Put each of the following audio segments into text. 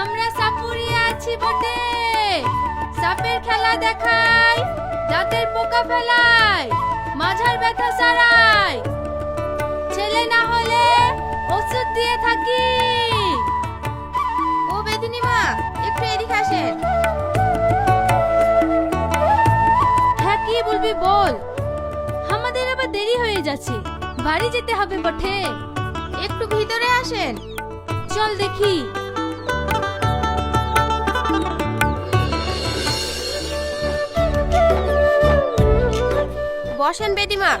আমরা সাপুরিয়া আছি বটে। সাপের খেলা দেখাই দাঁতের পোকা ফেলাই মাঝার ব্যথা সারাই ছেলে না হলে ওষুধ দিয়ে থাকি। ও বেদিনী মা একটু এদিকে আসেন। হ্যাঁ কি বলবি বল? আমাদের আবার দেরি হয়ে যাচ্ছে। বাড়ি যেতে হবে বটে। একটু ভিতরে আসেন। চল দেখি। বসেন বেদিমা।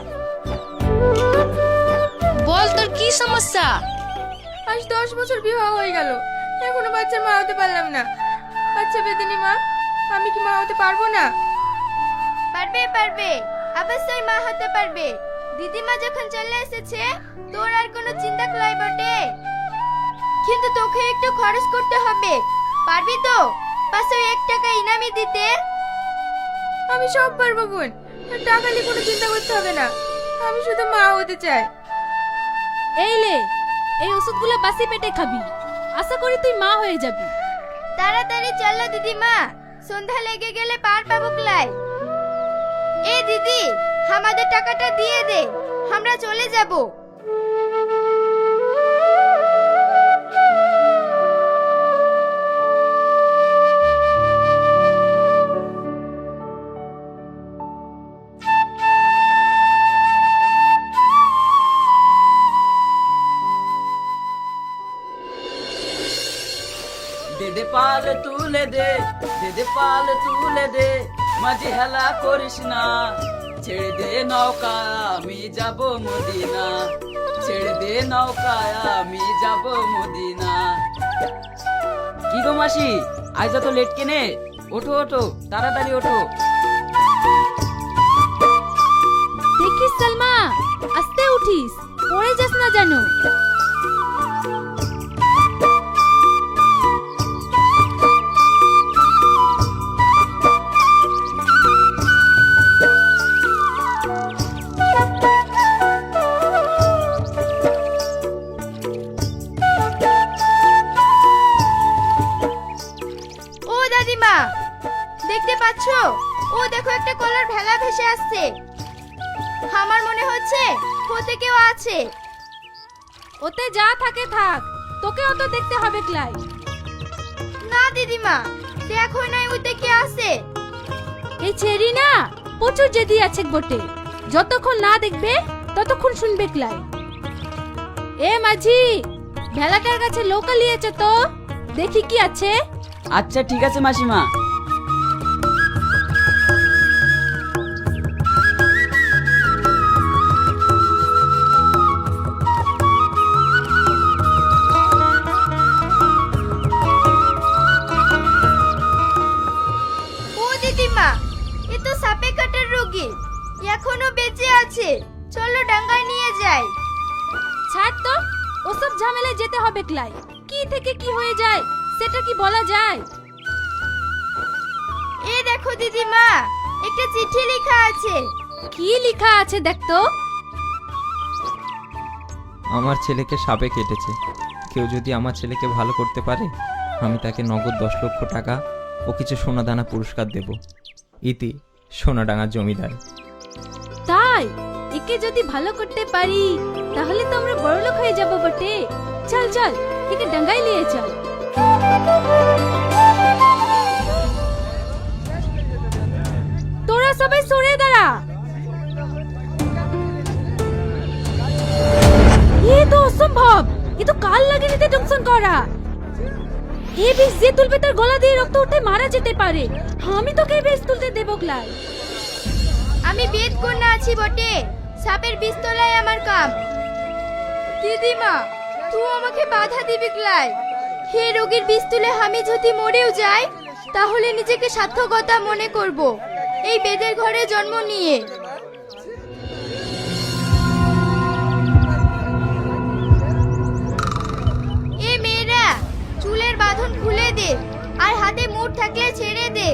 বল তোর কি সমস্যা? আজ দশ বছর বিবাহ হয়ে গেল। এখনও বাচ্চার মা হতে পারলাম না। আচ্ছা বেদিনী মা আমি কি মা হতে পারব না? পারবে পারবে। অবশ্যই মা হতে পারবে। দিদিমা যখন চলে এসেছে তোর আর কোনো চিন্তা করাই বটে। কিন্তু তোকে একটু খরচ করতে হবে। পারবি তো? পাঁচশো এক টাকা ইনামি দিতে। আমি সব পারব বোন। টাকা নিয়ে কোনো চিন্তা করতে হবে না। আমি শুধু মা হতে চাই। এই লে এই ওষুধগুলো বাসি পেটে খাবি। আশা করি তুই মা হয়ে যাবি। তাড়াতাড়ি চলো দিদিমা সন্ধ্যা লেগে গেলে পার পাবো ক্লাই এ দিদি আমাদের টাকাটা দিয়ে দে আমরা চলে যাব। তুলে দে দে পাল তুলে দে, মাঝে হেলা করিস না। ছেড়ে দে নৌকা আমি যাব মদিনা। ছেড়ে দে নৌকা আমি যাব মদিনা। কি গো মাসি, আজ তো লেট কেনে? ওঠো ওঠো, তাড়াতাড়ি ওঠো। দেখিস সালমা, আস্তে উঠিস, পড়ে যাস না জানো ক্লাই না দিদিমা দেখো নাই ওতে কে আছে? এই ছেড়ি না প্রচুর জেদি আছে বটে। যতক্ষণ না দেখবে ততক্ষণ শুনবে ক্লাই। এ মাঝি ভেলাটার কাছে লোকালি আছে তো দেখি কি আছে। আচ্ছা ঠিক আছে মাসিমা। রোগী এখনও বেঁচে আছে। চলো ডাঙ্গায় নিয়ে যাই। ছাড় তো ওসব ঝামেলায় যেতে হবে ক্লাই। কি থেকে কি হয়ে যায় সেটা কি বলা যায়? এ দেখো দিদিমা একটা চিঠি লেখা আছে। কি লেখা আছে দেখতো আমার ছেলেকে সাপে কেটেছে কেউ যদি আমার ছেলেকে ভালো করতে পারে আমি তাকে নগদ দশ লক্ষ টাকা ও কিছু সোনাদানা পুরস্কার দেব। ইতি। সোনাডাঙ্গার জমিদার। তাই? একে যদি ভালো করতে পারি, তাহলে তো আমরা বড়লোক হয়ে যাব বটে। চল চল, একে ডাঙ্গাই নিয়ে চল তোরা সবাই সরে দাঁড়া। এ তো অসম্ভব। এ তো কাল লাগে নিতে টংশন করা। এ বিষ যে তুলবে তার গলা দিয়ে রক্ত উঠে মারা যেতে পারে। আমি তোকে বিষ তুলতে দেবো ক্লাই আমি বেদ কন্যা আছি বটে। সাপের বিস্তলায় আমার কাম। দিদিমা, তুই আমাকে বাধা দিবি ক্লাই হে রোগীর বিস্তুলে আমি যদি মরেও যাই, তাহলে নিজেকে সার্থকতা মনে করব। এই বেদের ঘরে জন্ম নিয়ে। বাঁধন খুলে দে আর হাতে মুঠ থাকলে ছেড়ে দে।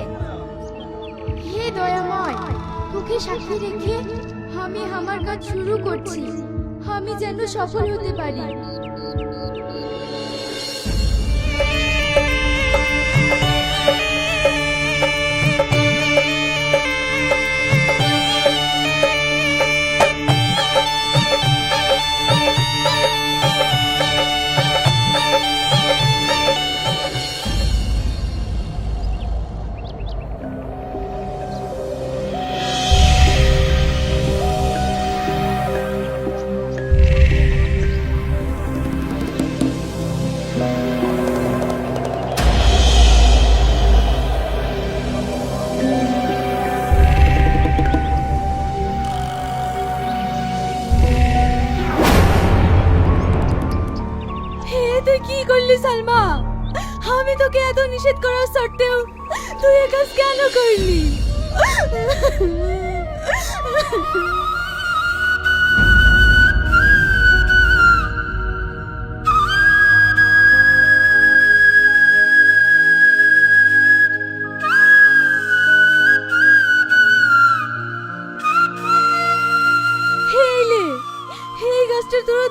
হে দয়াময়, তোকে সাক্ষী রেখে আমি আমার কাজ শুরু করছি। আমি যেন সফল হতে পারি। তোকে এত নিষেধ করার সত্ত্বেও তুই এ কাজ কেন করলি?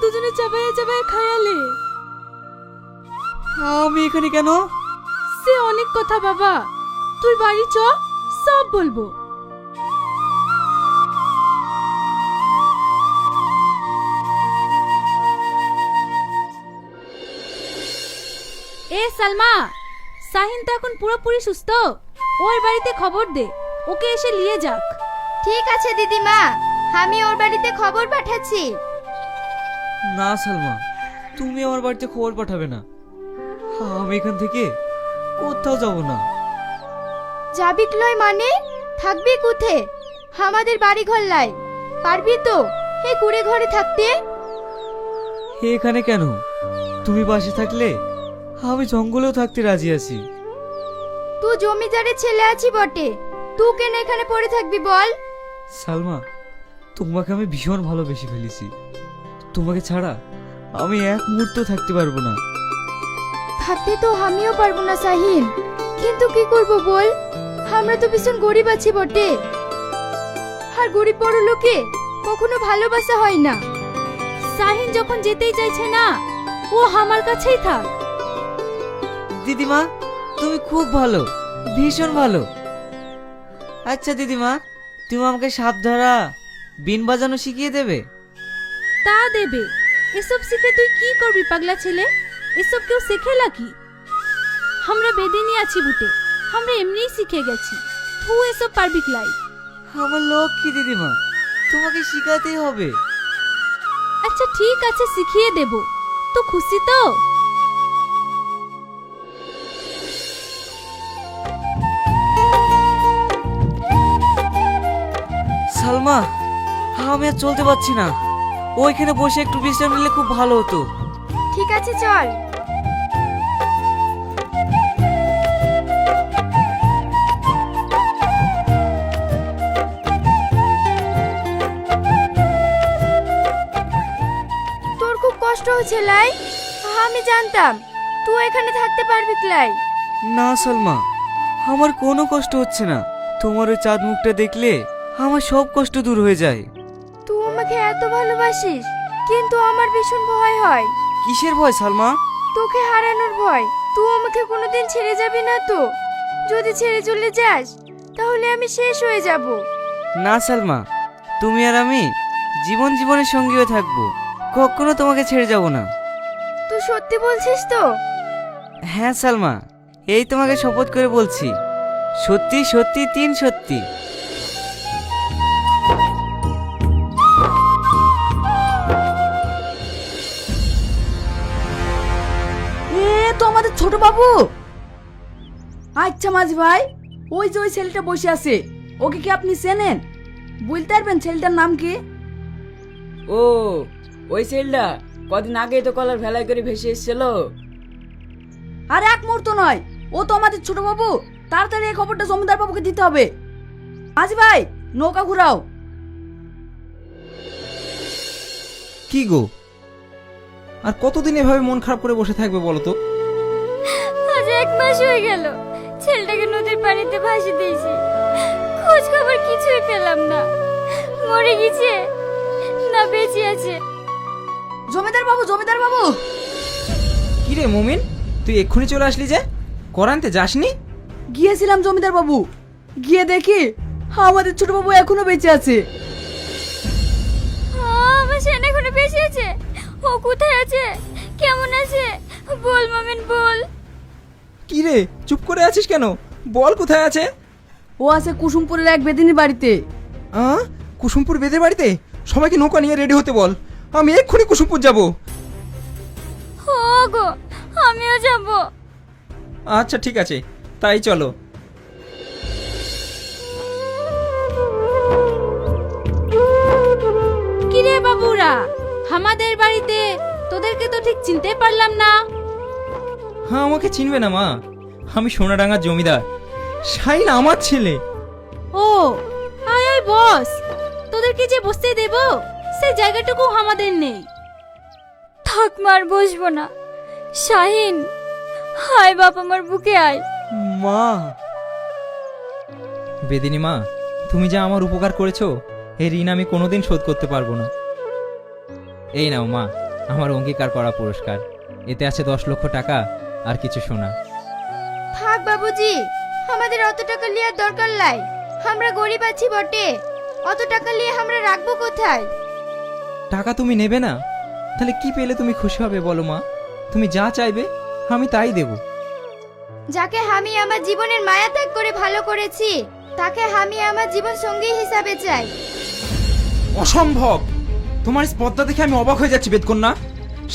দুজনে আমি এখানে কেন? অনেক কথা বাবা। তুই বাড়ি চ সব বলব। এ সালমা সাহিন তো এখন পুরোপুরি সুস্থ। ওর বাড়িতে খবর দে ওকে এসে নিয়ে যাক। ঠিক আছে দিদিমা। আমি ওর বাড়িতে খবর পাঠাচ্ছি। না সালমা তুমি আমার বাড়িতে খবর পাঠাবে না। আমি এখান থেকে কোথাও যাব না। যাবি লয় মানে? থাকবি কুথে? আমাদের বাড়ি ঘর লাই। পারবি তো? এই কুড়ে ঘরে থাকতে? এখানে কেন? তুমি পাশে থাকলে আমি জঙ্গলেও থাকতে রাজি আছি। তুই জমিদারের ছেলে আছি বটে। তুই কেন এখানে পড়ে থাকবি বল? সালমা তোমাকে আমি ভীষণ ভালোবেসে ফেলেছি। তোমাকে ছাড়া আমি এক মুহূর্ত থাকতে পারব না। থাকতে তো আমিও পারব না সাহিন কিন্তু কি করব বল? আমরা তো ভীষণ গরিব আছি বটে। আর গরিব বড় লোকে কখনো ভালোবাসা হয় না। সাহিন যখন যেতেই চাইছে না ও আমার কাছেই থাক। দিদিমা তুমি খুব ভালো ভীষণ ভালো। আচ্ছা দিদিমা তুমি আমাকে সাপ ধরা বিন বাজানো শিখিয়ে দেবে? তা দেবে। এসব শিখে তুই কি করবি পাগলা ছেলে? এসব কেউ শেখে নাকি? আমরা বেদিনী আছি বুটে। আমরা এমনিই শিখে গেছি। তুই এসব পারবি ক্লাই আমার লক্ষ্মী দিদিমা তোমাকে শিখাতেই হবে। আচ্ছা ঠিক আছে শিখিয়ে দেব। তো খুশি তো? সালমা আমি আর চলতে পারছি না। ওইখানে বসে একটু বিশ্রাম নিলে খুব ভালো হতো। ঠিক আছে চল। হচ্ছে লাই আমি জানতাম তুই এখানে থাকতে পারবি ক্লাই। না সালমা আমার কোনো কষ্ট হচ্ছে না। তোমার ওই চাঁদ মুখটা দেখলে আমার সব কষ্ট দূর হয়ে যায়। তুই আমাকে এত ভালোবাসিস কিন্তু আমার ভীষণ ভয় হয়। কিসের ভয় সালমা? তোকে হারানোর ভয়। তুই আমাকে কোনোদিন ছেড়ে যাবি না তো। যদি ছেড়ে চলে যাস তাহলে আমি শেষ হয়ে যাব। না সালমা তুমি আর আমি জীবন জীবনের সঙ্গী হয়ে থাকব। কখনো তোমাকে ছেড়ে যাব না। তুই সত্যি বলছিস তো? হ্যাঁ সালমা এই তোমাকে শপথ করে বলছি। সত্যি সত্যি তিন সত্যি। এ তো আমাদের ছোট বাবু। আচ্ছা মাঝি ভাই ওই যে ওই ছেলেটা বসে আছে ওকে কি আপনি চেনেন? বলতে পারবেন ছেলেটার নাম কি? ও ওই সেলটা কদিন আগেই তো কলার ভেলাই করে ভেসে এসেছিল। আর এক মুহূর্ত নয় ও তো আমাদের ছোট বাবু তাড়াতাড়ি এই খবরটা জমিদার বাবুকে দিতে হবে। মাঝি ভাই নৌকা ঘুরাও। কি গো? আর কতদিন এভাবে মন খারাপ করে বসে থাকবে বলো তো? আজ এক মাস হয়ে গেল ছেলেটাকে নদীর পানিতে ভাসি দিয়েছি। খোঁজ খবর কিছুই পেলাম না। মরে গেছে না বেঁচে আছে। জমিদার বাবু জমিদার বাবু। কি রে মুমিন তুই এক্ষুনি চলে আসলি যে? করানতে যাসনি? গিয়েছিলাম জমিদার বাবু। গিয়ে দেখি আমাদের ছোট বাবু এখনও বেঁচে আছে। আমার সেন এখনও বেঁচে আছে। ও কোথায় আছে? কেমন আছে? বল মামিন বল। কি রে চুপ করে আছিস কেন? বল কোথায় আছে? ও আছে কুসুমপুরের এক বেদিনীর বাড়িতে। আ কুসুমপুর বেদের বাড়িতে? সবাইকে নৌকা নিয়ে রেডি হতে বল। আমি এক্ষুনি কুসুমপুর যাব। গো আমি আমিও যাব। আচ্ছা ঠিক আছে। তাই চলো। কিরে বাবুরা আমাদের বাড়িতে তোদেরকে তো ঠিক চিনতে পারলাম না। হ্যাঁ আমাকে চিনবে না মা। আমি সোনাডাঙ্গার জমিদার। শাইন আমার ছেলে। ও আয় আয় বস। তোদেরকে যে বসতে দেব? সেই জায়গাটুকু আমাদের নেই। থাক মার বসবো না। শাহিন হায় বাপ আমার বুকে আয়। মা। বেদিনী মা তুমি যা আমার উপকার করেছ এই ঋণ আমি কোনোদিন শোধ করতে পারব না। এই নাও মা আমার অঙ্গীকার করা পুরস্কার। এতে আছে দশ লক্ষ টাকা আর কিছু সোনা। থাক বাবুজি আমাদের অত টাকা লিয়ার দরকার নাই। আমরা গরিব আছি বটে অত টাকা নিয়ে আমরা রাখব কোথায়? টাকা তুমি নেবে না? তাহলে কি পেলে তুমি খুশি হবে বলো মা? তুমি যা চাইবে আমি তাই দেব। যাকে আমি আমার জীবনের মায়া ত্যাগ করে ভালো করেছি তাকে আমি আমার জীবন সঙ্গী হিসাবে চাই। অসম্ভব! তোমার স্পর্ধা দেখে আমি অবাক হয়ে যাচ্ছি বেদকন্যা।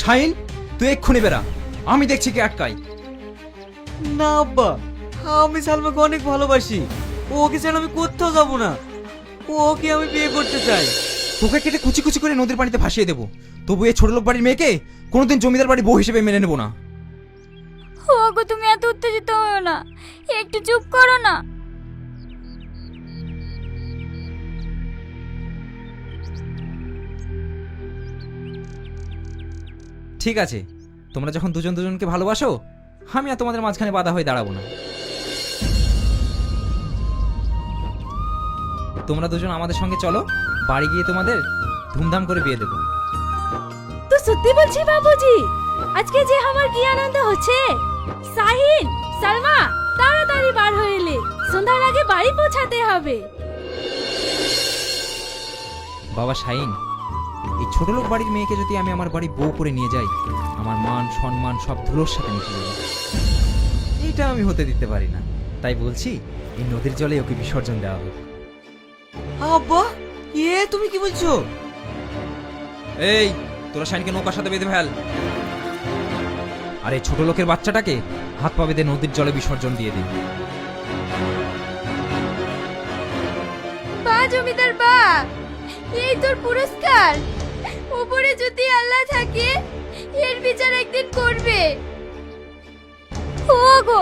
শাইন তুই এক্ষুনি বেরা আমি দেখছি কে আটকাই না আব্বা আমি সালমাকে অনেক ভালোবাসি। ওকে ছাড়া আমি কোথাও যাব না। ওকে আমি বিয়ে করতে চাই। তোকে কেটে কুচি কুচি করে নদীর পানিতে ভাসিয়ে দেবো। তবু এই ছোট লোক বাড়ির মেয়েকে কোনোদিন জমিদার বাড়ি বউ হিসেবে মেনে নেব না। ওগো তুমি এত উত্তেজিত হও না। একটু চুপ করো না। ঠিক আছে তোমরা যখন দুজন দুজনকে ভালোবাসো আমি আর তোমাদের মাঝখানে বাধা হয়ে দাঁড়াবো না। তোমরা দুজন আমাদের সঙ্গে চলো। বাড়ি গিয়ে তোমাদের ধুমধাম করে বিয়ে দেবো। তো সত্যি বলছি বাবুজি আজকে যে আমার কি আনন্দ হচ্ছে? সাহিল সালমা তাড়াতাড়ি বার হয়ে এলে সন্ধ্যার আগে বাড়ি পৌঁছাতে হবে। বাবা শাইন এই ছোট লোক বাড়ির মেয়েকে যদি আমি আমার বাড়ি বউ করে নিয়ে যাই আমার মান সম্মান সব ধুলোর সাথে মিশে যাবে। এইটা আমি হতে দিতে পারি না। তাই বলছি এই নদীর জলে ওকে বিসর্জন দেওয়া হোক। আব্বা এ তুমি কি বলছো? এই তোরা শাইনকে নৌকার সাথে বেঁধে ফেল। আর এই ছোট লোকের বাচ্চাটাকে হাত পা বেঁধে নদীর জলে বিসর্জন দিয়ে দিন। বা জমিদার বা এই তোর পুরস্কার। উপরে যদি আল্লাহ থাকে এর বিচার একদিন করবে। ওগো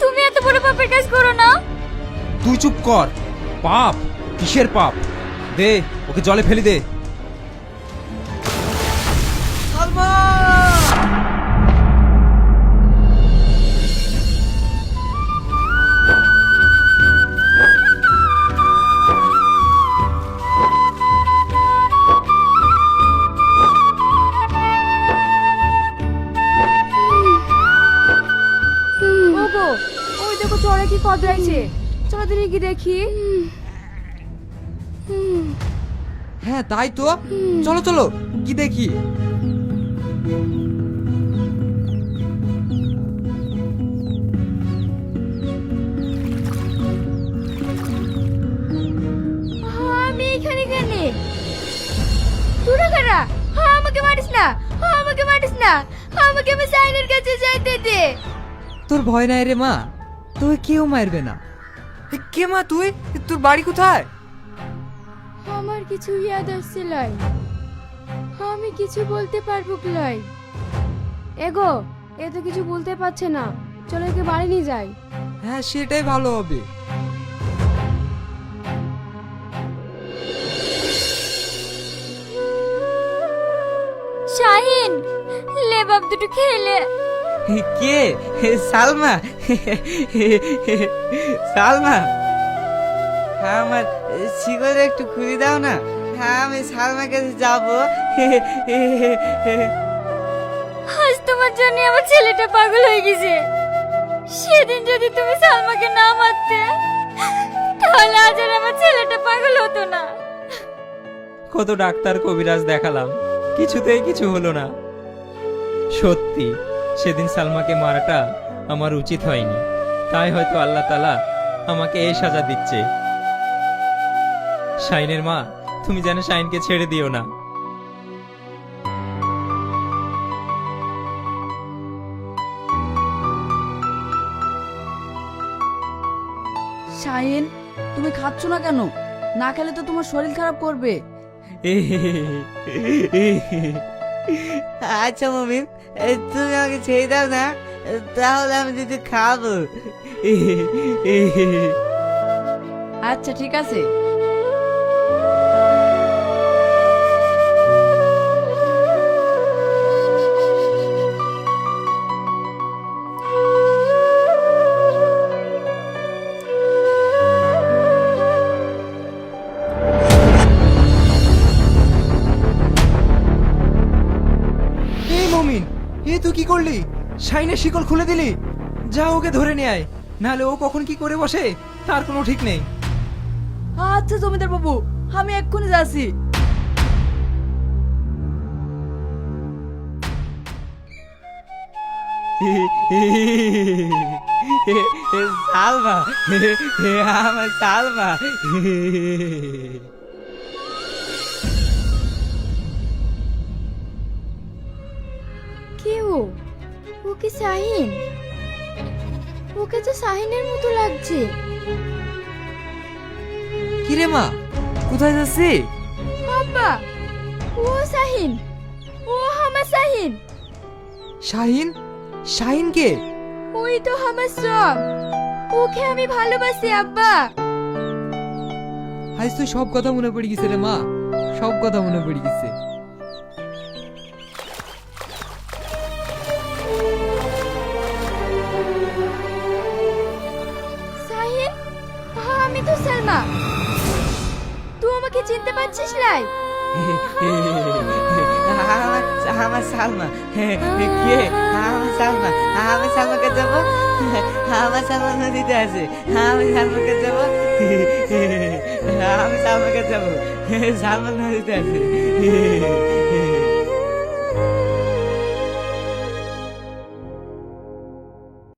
তুমি এত বড় পাপের কাজ করো না। তুই চুপ কর। পাপ কিসের পাপ? দে ওকে জলে ফেলি দে। সালমা! ওগো ওই দেখো চড়ে কি কদরাইছে। চলো কি দেখি। হ্যাঁ তাই তো। চলো চলো কি দেখি? আমি এখানে কেন? তোরা কারা? হ্যাঁ, আমাকে মারিস না। হ্যাঁ, আমাকে মারিস না। আমাকে আমি সাইনের কাছে যাইতে দে। তোর ভয় নাই রে মা। তোকে কেউ মারবে না। কে মা তুই? তোর বাড়ি কোথায়? আমার কিছু ইয়াদ আসছে লাই আমি কিছু বলতে পারব কি লাই এগো এ তো কিছু বলতে পারছে না। চলো একে বাড়ি নিয়ে যাই। হ্যাঁ সেটাই ভালো হবে। শাহিন লে বাপ দুটো খেলে। কে? সালমা? সালমা? হ্যাঁ আমার শিকড় একটু খুলে দাও না। হ্যাঁ আমি সালমার কাছে যাব। আজ তোমার জন্য আমার ছেলেটা পাগল হয়ে গেছে। সেদিন যদি তুমি সালমাকে না মারতে তাহলে আজ আর আমার ছেলেটা পাগল হতো না। কত ডাক্তার কবিরাজ দেখালাম কিছুতেই কিছু হলো না। সত্যি সেদিন সালমাকে মারাটা আমার উচিত হয়নি। তাই হয়তো আল্লাহ তালা আমাকে এই সাজা দিচ্ছে। শাইনের মা তুমি যেন শাইনকে ছেড়ে দিও না। শাহিন তুমি খাচ্ছ না কেন? না খেলে তো তোমার শরীর খারাপ করবে। আচ্ছা মমিম তুমি আমাকে ছেড়ে দাও না তাহলে আমি যদি খাব। আচ্ছা ঠিক আছে। করলি? শাইনের শিকল খুলে দিলি? যা ওকে ধরে নিয়ে আয়। নাহলে ও কখন কি করে বসে তার কোনো ঠিক নেই। আচ্ছা জমিদার বাবু আমি এক্ষুনি যাচ্ছি। সালমা আমার সালমা। কি শাহিন? ওকে তো শাহিনের মতো লাগছে। কিরে মা কোথায় যাচ্ছি? আব্বা ও শাহিন ও আমার শাহিন। শাহিন? শাহিন কে? ওই তো আমার সব। ওকে আমি ভালোবাসি আব্বা। আজ তো সব কথা মনে পড়ে গেছে রে মা সব কথা মনে পড়ে গেছে। চিনতে পারছিস লাই আমার আমার সালমা, কে? আমার সালমা আমি সালমাকে যাব আমার সালমা নদীতে আছে। আমি সালমাকে যাব আমি সালমাকে যাব সালমা নদীতে আছে।